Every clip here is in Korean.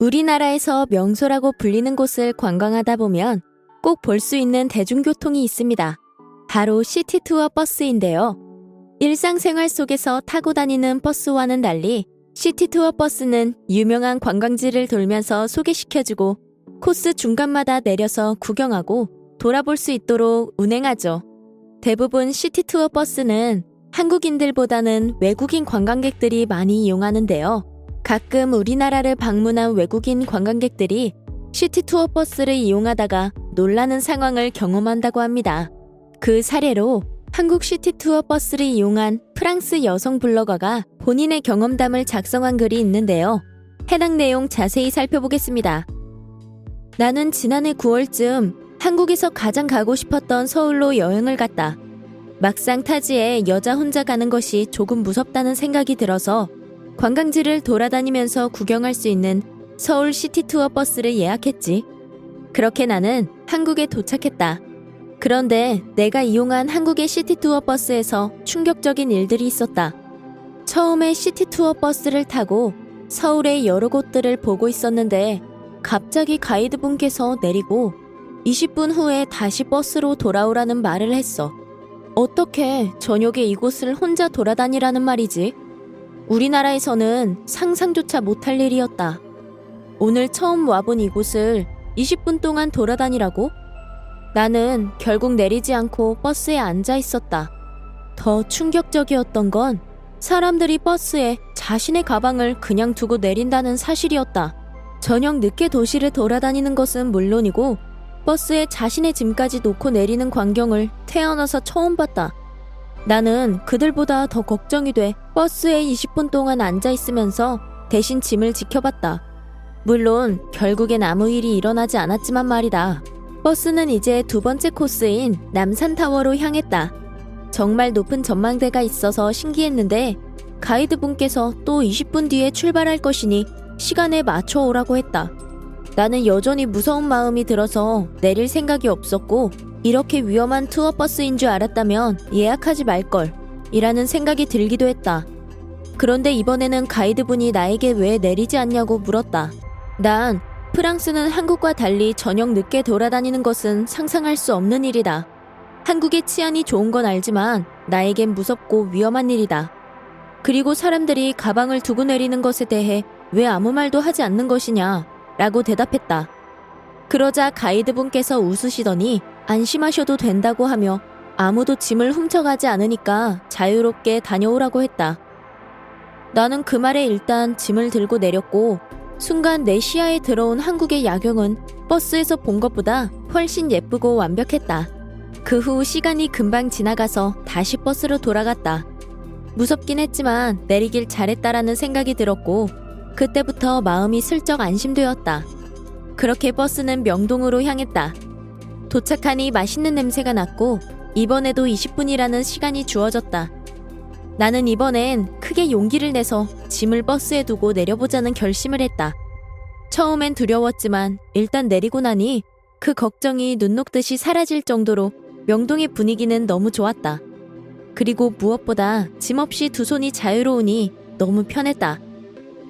우리나라에서 명소라고 불리는 곳을 관광하다 보면 꼭 볼 수 있는 대중교통이 있습니다. 바로 시티투어 버스인데요. 일상생활 속에서 타고 다니는 버스와는 달리 시티투어 버스는 유명한 관광지를 돌면서 소개시켜주고 코스 중간마다 내려서 구경하고 돌아볼 수 있도록 운행하죠. 대부분 시티투어 버스는 한국인들보다는 외국인 관광객들이 많이 이용하는데요. 가끔 우리나라를 방문한 외국인 관광객들이 시티 투어 버스를 이용하다가 놀라는 상황을 경험한다고 합니다. 그 사례로 한국 시티 투어 버스를 이용한 프랑스 여성 블로거가 본인의 경험담을 작성한 글이 있는데요. 해당 내용 자세히 살펴보겠습니다. 나는 지난해 9월쯤 한국에서 가장 가고 싶었던 서울로 여행을 갔다. 막상 타지에 여자 혼자 가는 것이 조금 무섭다는 생각이 들어서 관광지를 돌아다니면서 구경할 수 있는 서울 시티투어 버스를 예약했지. 그렇게 나는 한국에 도착했다. 그런데 내가 이용한 한국의 시티투어 버스에서 충격적인 일들이 있었다. 처음에 시티투어 버스를 타고 서울의 여러 곳들을 보고 있었는데 갑자기 가이드분께서 내리고 20분 후에 다시 버스로 돌아오라는 말을 했어. 어떻게 저녁에 이곳을 혼자 돌아다니라는 말이지? 우리나라에서는 상상조차 못할 일이었다. 오늘 처음 와본 이곳을 20분 동안 돌아다니라고? 나는 결국 내리지 않고 버스에 앉아 있었다. 더 충격적이었던 건 사람들이 버스에 자신의 가방을 그냥 두고 내린다는 사실이었다. 저녁 늦게 도시를 돌아다니는 것은 물론이고 버스에 자신의 짐까지 놓고 내리는 광경을 태어나서 처음 봤다. 나는 그들보다 더 걱정이 돼 버스에 20분 동안 앉아 있으면서 대신 짐을 지켜봤다. 물론 결국엔 아무 일이 일어나지 않았지만 말이다. 버스는 이제 두 번째 코스인 남산타워로 향했다. 정말 높은 전망대가 있어서 신기했는데 가이드분께서 또 20분 뒤에 출발할 것이니 시간에 맞춰 오라고 했다. 나는 여전히 무서운 마음이 들어서 내릴 생각이 없었고 이렇게 위험한 투어버스인 줄 알았다면 예약하지 말걸 이라는 생각이 들기도 했다. 그런데 이번에는 가이드분이 나에게 왜 내리지 않냐고 물었다. 난 프랑스는 한국과 달리 저녁 늦게 돌아다니는 것은 상상할 수 없는 일이다. 한국의 치안이 좋은 건 알지만 나에겐 무섭고 위험한 일이다. 그리고 사람들이 가방을 두고 내리는 것에 대해 왜 아무 말도 하지 않는 것이냐 라고 대답했다. 그러자 가이드분께서 웃으시더니 안심하셔도 된다고 하며 아무도 짐을 훔쳐가지 않으니까 자유롭게 다녀오라고 했다. 나는 그 말에 일단 짐을 들고 내렸고 순간 내 시야에 들어온 한국의 야경은 버스에서 본 것보다 훨씬 예쁘고 완벽했다. 그 후 시간이 금방 지나가서 다시 버스로 돌아갔다. 무섭긴 했지만 내리길 잘했다라는 생각이 들었고 그때부터 마음이 슬쩍 안심되었다. 그렇게 버스는 명동으로 향했다. 도착하니 맛있는 냄새가 났고 이번에도 20분이라는 시간이 주어졌다. 나는 이번엔 크게 용기를 내서 짐을 버스에 두고 내려보자는 결심을 했다. 처음엔 두려웠지만 일단 내리고 나니 그 걱정이 눈 녹듯이 사라질 정도로 명동의 분위기는 너무 좋았다. 그리고 무엇보다 짐 없이 두 손이 자유로우니 너무 편했다.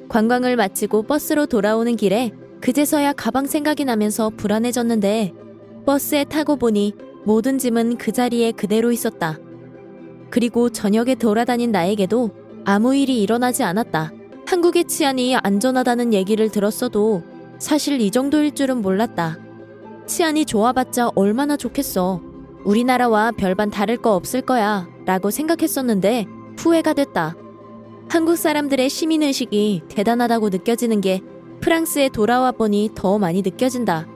관광을 마치고 버스로 돌아오는 길에 그제서야 가방 생각이 나면서 불안해졌는데 버스에 타고 보니 모든 짐은 그 자리에 그대로 있었다. 그리고 저녁에 돌아다닌 나에게도 아무 일이 일어나지 않았다. 한국의 치안이 안전하다는 얘기를 들었어도 사실 이 정도일 줄은 몰랐다. 치안이 좋아봤자 얼마나 좋겠어. 우리나라와 별반 다를 거 없을 거야. 라고 생각했었는데 후회가 됐다. 한국 사람들의 시민의식이 대단하다고 느껴지는 게 프랑스에 돌아와 보니 더 많이 느껴진다.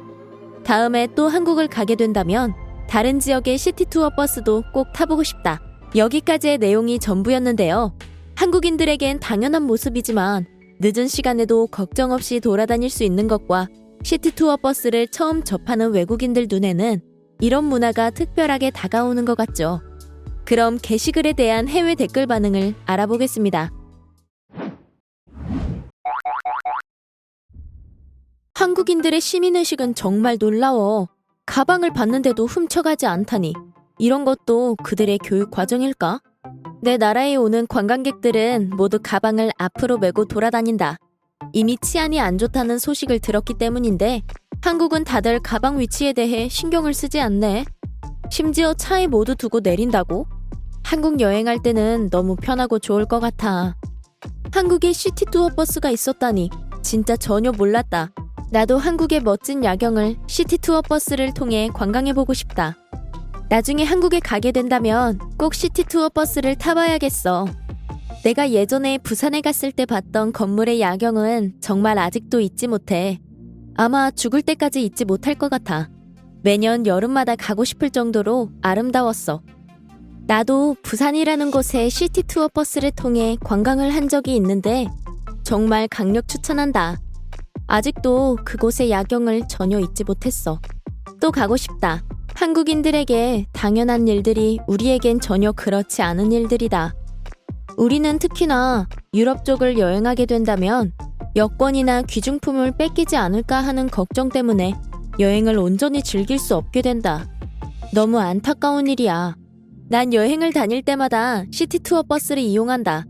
다음에 또 한국을 가게 된다면 다른 지역의 시티투어 버스도 꼭 타보고 싶다. 여기까지의 내용이 전부였는데요. 한국인들에겐 당연한 모습이지만 늦은 시간에도 걱정 없이 돌아다닐 수 있는 것과 시티투어 버스를 처음 접하는 외국인들 눈에는 이런 문화가 특별하게 다가오는 것 같죠. 그럼 게시글에 대한 해외 댓글 반응을 알아보겠습니다. 한국인들의 시민의식은 정말 놀라워. 가방을 봤는데도 훔쳐가지 않다니. 이런 것도 그들의 교육 과정일까? 내 나라에 오는 관광객들은 모두 가방을 앞으로 메고 돌아다닌다. 이미 치안이 안 좋다는 소식을 들었기 때문인데 한국은 다들 가방 위치에 대해 신경을 쓰지 않네. 심지어 차에 모두 두고 내린다고? 한국 여행할 때는 너무 편하고 좋을 것 같아. 한국에 시티 투어 버스가 있었다니 진짜 전혀 몰랐다. 나도 한국의 멋진 야경을 시티 투어 버스를 통해 관광해보고 싶다. 나중에 한국에 가게 된다면 꼭 시티 투어 버스를 타봐야겠어. 내가 예전에 부산에 갔을 때 봤던 건물의 야경은 정말 아직도 잊지 못해. 아마 죽을 때까지 잊지 못할 것 같아. 매년 여름마다 가고 싶을 정도로 아름다웠어. 나도 부산이라는 곳에 시티 투어 버스를 통해 관광을 한 적이 있는데 정말 강력 추천한다. 아직도 그곳의 야경을 전혀 잊지 못했어. 또 가고 싶다. 한국인들에게 당연한 일들이 우리에겐 전혀 그렇지 않은 일들이다. 우리는 특히나 유럽 쪽을 여행하게 된다면 여권이나 귀중품을 뺏기지 않을까 하는 걱정 때문에 여행을 온전히 즐길 수 없게 된다. 너무 안타까운 일이야. 난 여행을 다닐 때마다 시티 투어 버스를 이용한다.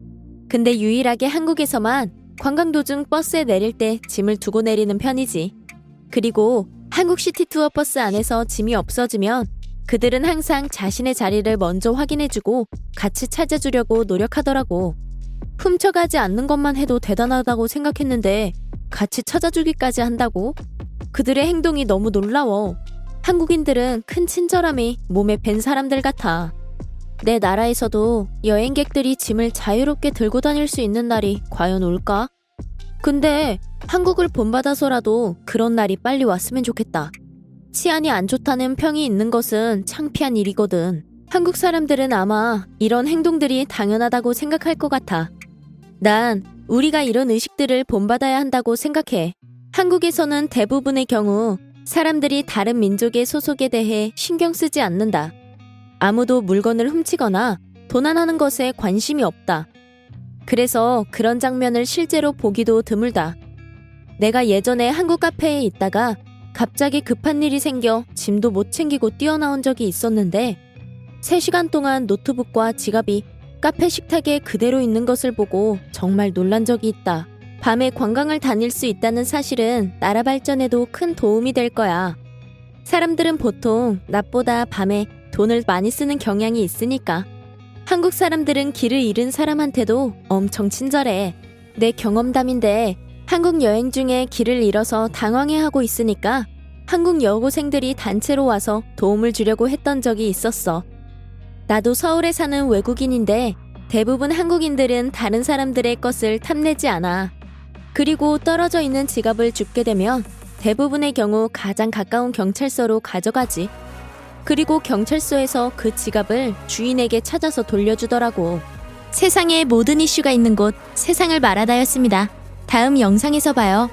근데 유일하게 한국에서만 관광 도중 버스에 내릴 때 짐을 두고 내리는 편이지. 그리고 한국 시티 투어 버스 안에서 짐이 없어지면 그들은 항상 자신의 자리를 먼저 확인해주고 같이 찾아주려고 노력하더라고. 훔쳐가지 않는 것만 해도 대단하다고 생각했는데 같이 찾아주기까지 한다고? 그들의 행동이 너무 놀라워. 한국인들은 큰 친절함이 몸에 밴 사람들 같아. 내 나라에서도 여행객들이 짐을 자유롭게 들고 다닐 수 있는 날이 과연 올까? 근데 한국을 본받아서라도 그런 날이 빨리 왔으면 좋겠다. 치안이 안 좋다는 평이 있는 것은 창피한 일이거든. 한국 사람들은 아마 이런 행동들이 당연하다고 생각할 것 같아. 난 우리가 이런 의식들을 본받아야 한다고 생각해. 한국에서는 대부분의 경우 사람들이 다른 민족의 소속에 대해 신경 쓰지 않는다. 아무도 물건을 훔치거나 도난하는 것에 관심이 없다. 그래서 그런 장면을 실제로 보기도 드물다. 내가 예전에 한국 카페에 있다가 갑자기 급한 일이 생겨 짐도 못 챙기고 뛰어나온 적이 있었는데 3시간 동안 노트북과 지갑이 카페 식탁에 그대로 있는 것을 보고 정말 놀란 적이 있다. 밤에 관광을 다닐 수 있다는 사실은 나라 발전에도 큰 도움이 될 거야. 사람들은 보통 낮보다 밤에 돈을 많이 쓰는 경향이 있으니까. 한국 사람들은 길을 잃은 사람한테도 엄청 친절해. 내 경험담인데 한국 여행 중에 길을 잃어서 당황해하고 있으니까 한국 여고생들이 단체로 와서 도움을 주려고 했던 적이 있었어. 나도 서울에 사는 외국인인데 대부분 한국인들은 다른 사람들의 것을 탐내지 않아. 그리고 떨어져 있는 지갑을 줍게 되면 대부분의 경우 가장 가까운 경찰서로 가져가지. 그리고 경찰서에서 그 지갑을 주인에게 찾아서 돌려주더라고. 세상에 모든 이슈가 있는 곳 세상을 말하다였습니다. 다음 영상에서 봐요.